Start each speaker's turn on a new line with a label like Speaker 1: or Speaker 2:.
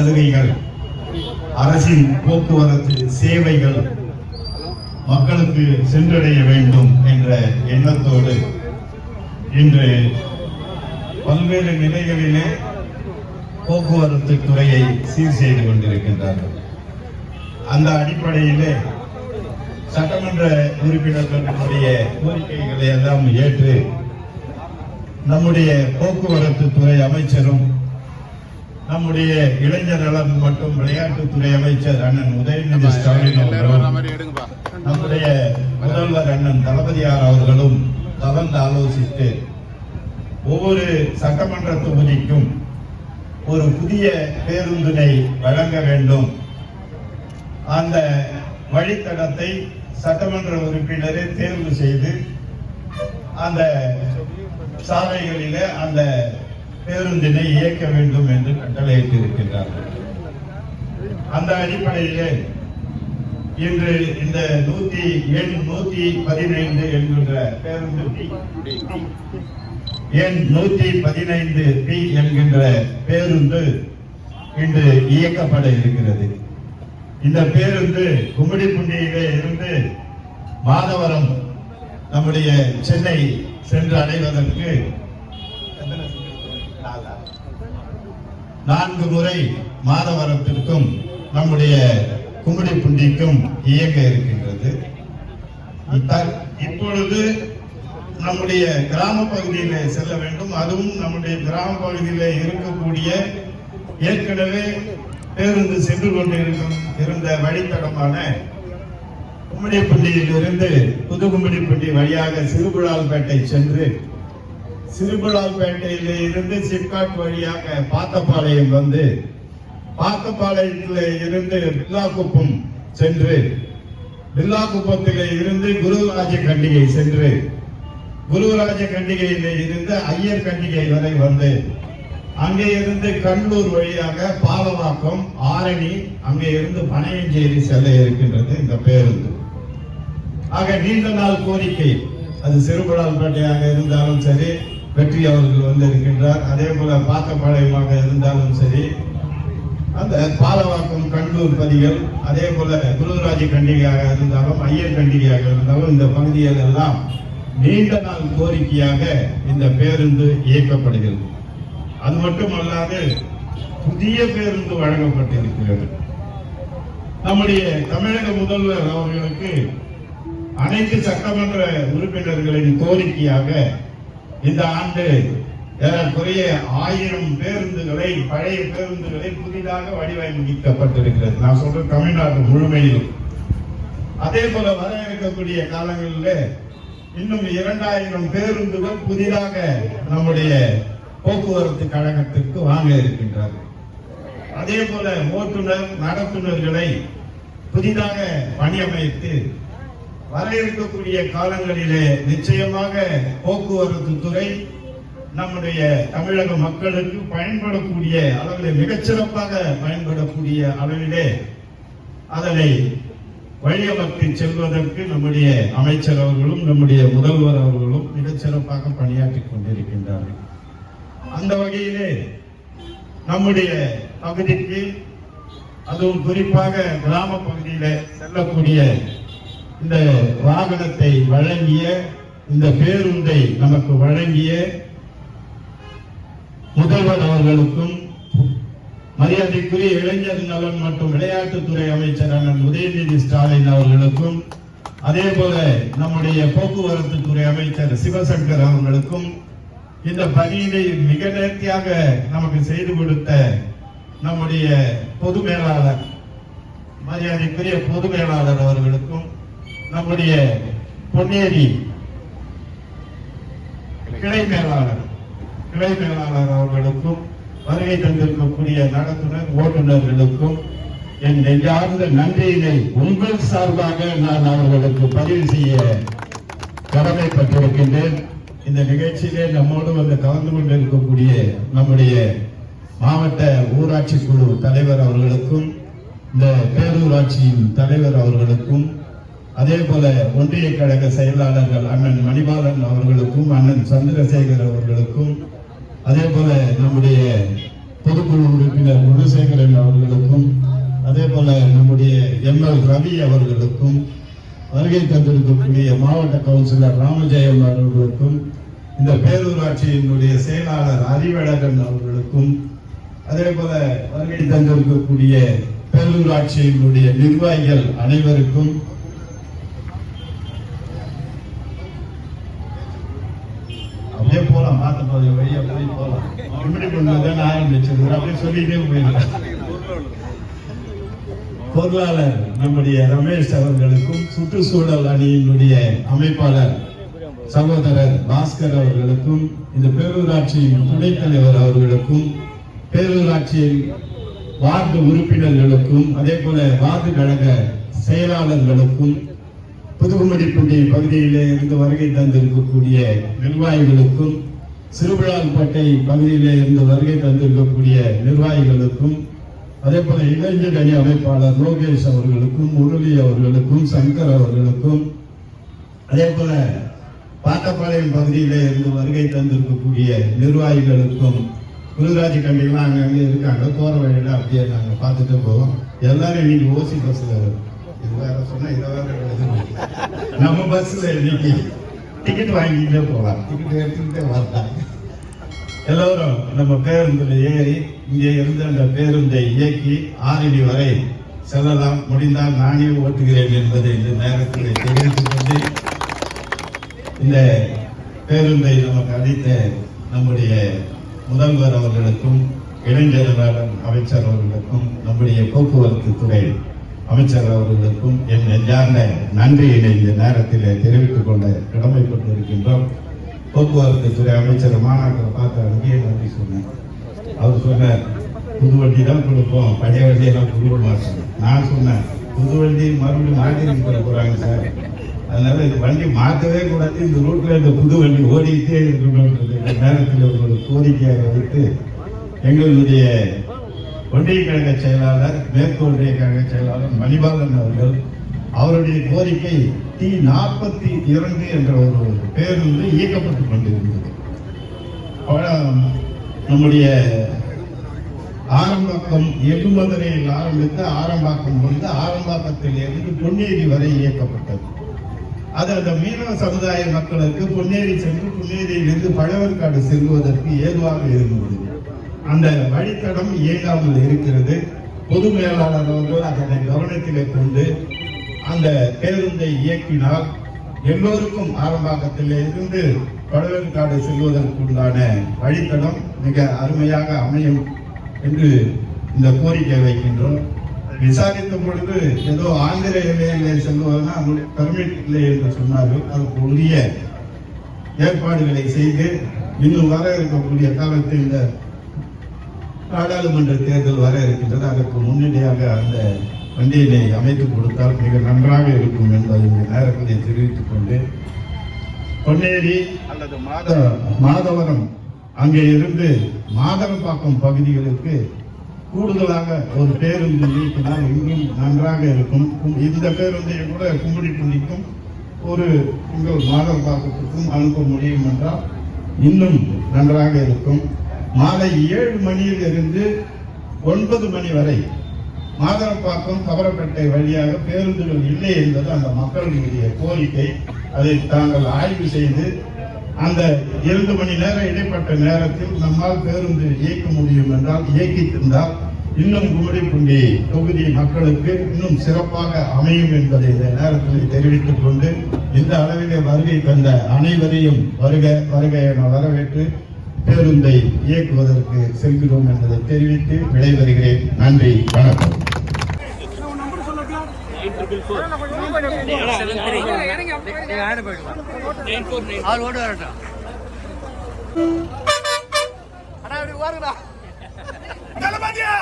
Speaker 1: சலுகைகள் அரசின் போக்குவரத்து சேவைகள் மக்களுக்கு சென்றடைய வேண்டும் என்ற எண்ணத்தோடு இன்று பல்வேறு நிலைகளிலே போக்குவரத்து துறையை சீர் செய்து கொண்டிருக்கின்றார்கள். அந்த அடிப்படையிலே சட்டமன்ற உறுப்பினர்களுடைய கோரிக்கைகளை எல்லாம் ஏற்று நம்முடைய போக்குவரத்து துறை அமைச்சரும் நம்முடைய இளைஞர் நலன் மற்றும் விளையாட்டுத்துறை அமைச்சர் அண்ணன் உதயநிதி ஸ்டாலின் அவர்களும் நம்முடைய முதல்வர் அண்ணன் தளபதியார் அவர்களும் கலந்து ஆலோசித்து ஒவ்வொரு சட்டமன்ற தொகுதிக்கும் ஒரு புதிய பேருந்தினை வழங்க வேண்டும். அந்த வழித்தடத்தை சட்டமன்ற உறுப்பினரே தேர்வு செய்து அந்த சாலைகளிலே அந்த பேருந்தினை இயக்க வேண்டும் என்று கட்டளையிட்டு இருக்கின்றார்கள் அந்த அடிப்படையிலே இன்று இந்த நூத்தி எண் நூத்தி பதினைந்து என்கின்ற பேருந்து எண் நூத்தி பதினைந்து பி என்கின்ற பேருந்து இன்று இயக்கப்பட இருக்கிறது. இந்த பேருந்து கும்மிடிப்புண்டியிலே இருந்து மாதவரம் நம்முடைய சென்னை சென்று அடைவதற்கு நான்கு முறை மாதவரத்திற்கும் நம்முடைய கும்மிடிப்பூண்டிக்கும் இயங்க இருக்கின்றது. இப்பொழுது நம்முடைய கிராம பகுதியிலே செல்ல வேண்டும். அதுவும் நம்முடைய கிராம பகுதியிலே இருக்கக்கூடிய ஏற்கனவே பேருந்து சென்று கொண்டிருக்கும் இருந்த வழித்தடமான கும்மிடிப்பள்ளியில் இருந்து புதுகும்மிடிப்பள்ளி வழியாக சிறுகுழால்பேட்டை சென்று சிறுபுழால்பேட்டையில இருந்து சிப்காட் வழியாக பாத்தப்பாளையம் வந்து பாத்தப்பாளையத்தில் இருந்து பில்லாக்குப்பம் சென்று பில்லாக்குப்பத்தில் இருந்து குருராஜ கண்டிகை சென்று குருராஜ கண்டிகையில் இருந்து ஐயர் கண்டிகை வரை வந்து அங்கே இருந்து கண்ணூர் வழியாக பாலவாக்கம் ஆரணி அங்கே இருந்து பனையஞ்சேரி செல்ல இருக்கின்றது இந்த பேருந்து. ஆக நீண்ட நாள் கோரிக்கை. அது சிறுபுழால்பேட்டையாக இருந்தாலும் சரி வெற்றி அவர்கள் வந்து இருக்கின்றார். அதே போல பாத்தப்பாளையமாக இருந்தாலும் சரி அந்த பாலவாக்கம் கண்டூர் பதிகள் அதே போல குருராஜ கண்டிகையாக இருந்தாலும் ஐயர் கண்டிகையாக இருந்தாலும் இந்த பகுதிகள் எல்லாம் நீண்ட நாள் கோரிக்கையாக இந்த பேருந்து இயக்கப்படுகிறது. அது மட்டுமல்லாது புதிய பேருந்து வழங்கப்பட்டிருக்கிறது. நம்முடைய தமிழக முதல்வர் அவர்களுக்கு அனைத்து சட்டமன்ற உறுப்பினர்களின் கோரிக்கையாக இந்த ஆண்டு ஏறக்குறைய ஆயிரம் பேருந்துகளை பழைய பேருந்துகளை புதிதாக வடிவமைக்கப்பட்டிருக்கிறது நான் சொல்றேன் தமிழ்நாடு முழுமையிலும். அதே போல வர இருக்கக்கூடிய காலங்களில் இன்னும் இரண்டாயிரம் பேருந்துகள் புதிதாக நம்முடைய போக்குவரத்து கழகத்திற்கு வாங்க இருக்கின்றார்கள் அதே போல ஓட்டுநர் நடத்துனர்களை புதிதாக பணியமைத்து வர இருக்கக்கூடிய காலங்களிலே நிச்சயமாக போக்குவரத்து துறை நம்முடைய தமிழக மக்களுக்கு பயன்படக்கூடிய அளவிலே மிகச்சிறப்பாக பயன்படக்கூடிய அளவிலே அதனை வழியமர்த்தி செல்வதற்கு நம்முடைய அமைச்சர் அவர்களும் நம்முடைய முதல்வர் அவர்களும் மிகச்சிறப்பாக பணியாற்றிக் கொண்டிருக்கின்றார்கள். அந்த வகையிலே நம்முடைய பகுதிக்கு அதுவும் குறிப்பாக கிராம பகுதியில செல்லக்கூடிய இந்த வாகனத்தை வழங்கிய இந்த பேருந்தை நமக்கு வழங்கிய முதல்வர் அவர்களுக்கும் மரியாதைக்குரிய இளைஞர் நலன் மற்றும் விளையாட்டுத்துறை அமைச்சர் அண்ணன் உதயநிதி ஸ்டாலின் அவர்களுக்கும் அதே போல நம்முடைய போக்குவரத்து துறை அமைச்சர் சிவசங்கர் அவர்களுக்கும் இந்த பணியினை மிக நேர்த்தியாக நமக்கு செய்து கொடுத்த நம்முடைய பொது மேலாளர் மரியாதைக்குரிய பொது மேலாளர் அவர்களுக்கும் நம்முடைய பொன்னேரி கிளை மேலாளர் கிளை மேலாளர் அவர்களுக்கும் வருகை தந்திருக்கக்கூடிய நடத்துனர் ஓட்டுநர்களுக்கும் என் நெஞ்சார்ந்த நன்றியினை உங்கள் சார்பாக நான் அவர்களுக்கு பதிவு செய்ய கடமைப்பட்டிருக்கின்றேன். இந்த நிகழ்ச்சியிலே நம்மோடு வந்து கலந்து கொண்டிருக்கக்கூடிய நம்முடைய மாவட்ட ஊராட்சி குழு தலைவர் அவர்களுக்கும் இந்த பேரூராட்சியின் தலைவர் அவர்களுக்கும் அதே போல ஒன்றிய கழக செயலாளர்கள் அண்ணன் மணிபாலன் அவர்களுக்கும் அண்ணன் சந்திரசேகர் அவர்களுக்கும் அதே போல நம்முடைய பொதுக்குழு உறுப்பினர் குணசேகரன் அவர்களுக்கும் அதே போல நம்முடைய எம் எல் ரவி அவர்களுக்கும் வருகை தந்திருக்கக்கூடிய மாவட்ட கவுன்சிலர் ராமஜெயம் அவர்களுக்கும் இந்த பேரூராட்சியினுடைய செயலாளர் அறிவழகன் அவர்களுக்கும் அதே போல வருகை தந்திருக்கக்கூடிய பேரூராட்சியினுடைய நிர்வாகிகள் அனைவருக்கும் உள்ளதான் ஆரம்பிச்சது. ஆரம்பிச்சிருக்கிறோம் அப்படியே சொல்லிட்டே போயிடலாம் பொருளாளர் நம்முடைய ரமேஷ் அவர்களுக்கும் சுற்றுச்சூழல் அணியினுடைய அமைப்பாளர் சகோதரர் பாஸ்கர் அவர்களுக்கும் இந்த பேரூராட்சியின் துணைத் தலைவர் அவர்களுக்கும் பேரூராட்சியின் வார்டு உறுப்பினர்களுக்கும் அதே போல வார்டு கழக செயலாளர்களுக்கும் புதுகுமடிப்பட்டி பகுதியிலே இருந்து வருகை தந்திருக்கக்கூடிய நிர்வாகிகளுக்கும் சிறுவிழால்பேட்டை பகுதியிலே இருந்து வருகை தந்திருக்கக்கூடிய நிர்வாகிகளுக்கும் அதே போல இளைஞர் அணி அமைப்பாளர் லோகேஷ் அவர்களுக்கும் முரளி அவர்களுக்கும் சங்கர் அவர்களுக்கும் அதே போல பாட்டப்பாளையம் பகுதியிலே இருந்து வருகை தந்திருக்கக்கூடிய நிர்வாகிகளுக்கும் குருராஜ் அங்கே அங்கே இருக்காங்க. போகிற வழியில் அப்படியே நாங்கள் பார்த்துட்டு போவோம். எல்லாரும் இன்னைக்கு ஓசி பஸ்ல இது வேற சொன்னால் இதை வேற நம்ம பஸ்ஸில் இன்னைக்கு டிக்கெட் வாங்கிட்டே போகலாம். டிக்கெட் எடுத்துக்கிட்டே வரலாம். எல்லோரும் நம்ம பேருந்தில் ஏறி இங்கே இருந்து அந்த பேருந்தை இயக்கி ஆரணி வரை செல்லலாம். முடிந்தால் நானே ஓட்டுகிறேன் என்பதை இந்த நேரத்தில் தெரிவித்துக் கொண்டு இந்த பேருந்தை நமக்கு அளித்த நம்முடைய முதல்வர் அவர்களுக்கும் இளைஞர் அமைச்சர் அவர்களுக்கும் நம்முடைய போக்குவரத்து துறை அமைச்சர் அவர்களுக்கும் என் நெஞ்சார்ந்த நன்றியினை இந்த நேரத்தில் தெரிவித்துக் கொள்ள கடமைப்பட்டிருக்கின்றோம். போக்குவரத்து துறை அமைச்சர் மாநாட்டில் பார்த்து அங்கேயே நன்றி சொன்னேன். அவர் சொன்னார் புது வண்டி தான் கொடுப்போம் பழைய வண்டியெல்லாம் கொடுக்க மாட்டோம். நான் சொன்னேன் புது வண்டி மறுபடியும் மாற்றி கொடுக்க சார். அதனால இந்த வண்டி மாற்றவே கூடாது இந்த ரூட்டில் இந்த புது வண்டி ஓடிக்கிட்டே இருக்கணும்ன்றது. இந்த நேரத்தில் ஒரு கோரிக்கையாக வைத்து எங்களுடைய ஒன்றிய கழக செயலாளர் மேற்கு ஒன்றிய கழக செயலாளர் மணிபாலன் அவர்கள் அவருடைய கோரிக்கை டி நாற்பத்தி இரண்டு என்ற ஒரு பேருந்து இயக்கப்பட்டுக் கொண்டிருந்தது. நம்முடைய ஆரம்பாக்கம் எட்டுமதுரையில் ஆரம்பித்து ஆரம்பாக்கம் வந்து ஆரம்பாக்கத்தில் இருந்து பொன்னேரி வரை இயக்கப்பட்டது. அது அந்த மீனவ சமுதாய மக்களுக்கு பொன்னேரி சென்று பொன்னேரியிலிருந்து பழவர்காடு செல்வதற்கு ஏதுவாக இருந்தது. அந்த வழித்தடம் இயங்காமல் இருக்கிறது பொது மேலாளர் அவர்கள் அதனை கவனத்திலே கொண்டு அந்த பேருந்தை இயக்கினால் எல்லோருக்கும் ஆரம்பாக்கத்தில் இருந்து பழவர்காடு செல்வதற்குண்டான வழித்தடம் மிக அருமையாக அமையும் என்று இந்த கோரிக்கை வைக்கின்றோம். விசாரித்த பொழுது ஏதோ ஆந்திர எல்லையிலே செல்வதனா பெர்மிட் இல்லை என்று சொன்னார்கள். அதற்கு உரிய ஏற்பாடுகளை செய்து இன்னும் வர இருக்கக்கூடிய காலத்தில் இந்த நாடாளுமன்ற தேர்தல் வர இருக்கின்றது. அதற்கு முன்னணியாக அந்த வண்டியினை அமைத்து கொடுத்தால் மிக நன்றாக இருக்கும் என்பதை இந்த நேரத்தில் தெரிவித்துக் கொண்டு பொன்னேரி அல்லது மாத மாதவரம் அங்கே இருந்து மாதவப்பாக்கம் பகுதிகளுக்கு கூடுதலாக ஒரு பேருந்து இயக்கினால் இன்னும் நன்றாக இருக்கும். இந்த பேருந்தை கூட கும்படிப்பள்ளிக்கும் ஒரு உங்கள் மாதவப்பாக்கத்துக்கும் அனுப்ப முடியும் என்றால் இன்னும் நன்றாக இருக்கும். மாலை ஏழு மணியில் இருந்து ஒன்பது மணி வரை மாதவப்பாக்கம் கவரப்பேட்டை வழியாக பேருந்துகள் இல்லை என்பது அந்த மக்களுடைய கோரிக்கை. அதை தாங்கள் ஆய்வு செய்து அந்த இரண்டு மணி நேரம் இடைப்பட்ட நேரத்தில் நம்மால் பேருந்து இயக்க முடியும் என்றால் இயக்கித்திருந்தால் இன்னும் குமரிப்புண்டி தொகுதி மக்களுக்கு இன்னும் சிறப்பாக அமையும் என்பதை இந்த நேரத்தில் தெரிவித்துக் கொண்டு இந்த அளவிலே வருகை தந்த அனைவரையும் வருக வருகையை என வரவேற்று பேருந்தை இயக்குவதற்கு செல்கிறோம் என்பதை தெரிவித்து விடைபெறுகிறேன் நன்றி வணக்கம்
Speaker 2: தளபதியா